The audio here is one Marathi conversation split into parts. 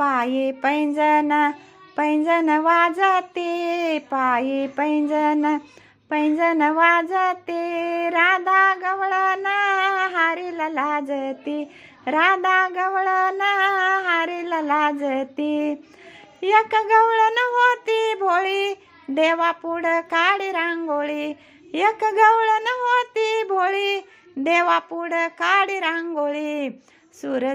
पायी पैंजन पैंजन वाजते पायी पैंजन पैंजन वाजते. राधा गवळना हारीला लाजती राधा गवळना हारीला लाजती. एक गवळण होती भोळी देवा पुढं काळी रांगोळी. एक गवळण होती भोळी देवा पुढं काळी रांगोळी. सुर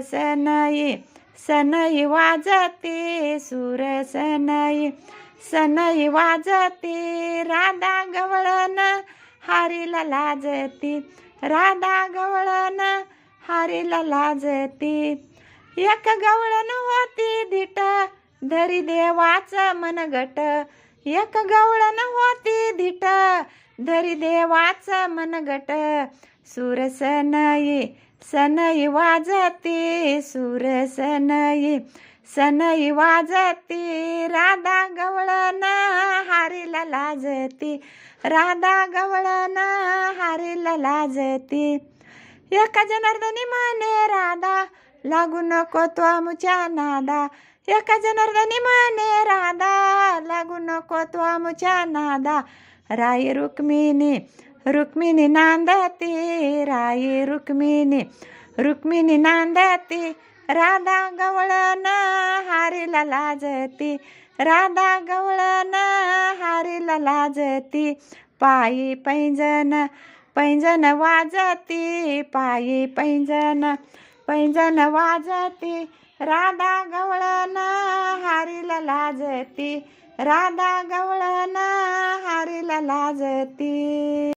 सनई वाजते सुर सनई. सनई वाजते राधा गवळण हारीला लाजती. राधा गवळण हारीला लाजती. एक गवळण होती दिट धरी देवाचं मनगट. एक गवळण होती धिट धरी देवाचं मनगट सुर सनई सनई वाजते सुर सनई वाजती वाजते राधा गवळन हारीला लाजती राधा गवळन हारीला लाजती. एका जनार्दनी माने राधा लागू नको तो आमच्या नादा. एका जनार्दनी माने राधा लागू नको तो आमच्या नादा. राई रुक्मिणी रुक्मिणी नांदती राई रुक्मिणी रुक्मिणी नांदती राधा गवळण हारीला लाजती राधा गवळण हारीला लाजती पायी पैंजन पैंजन वाजती पायी पैंजन पैंजन वाजती राधा गवळण हारीला लाजती राधा गवळण लाजती.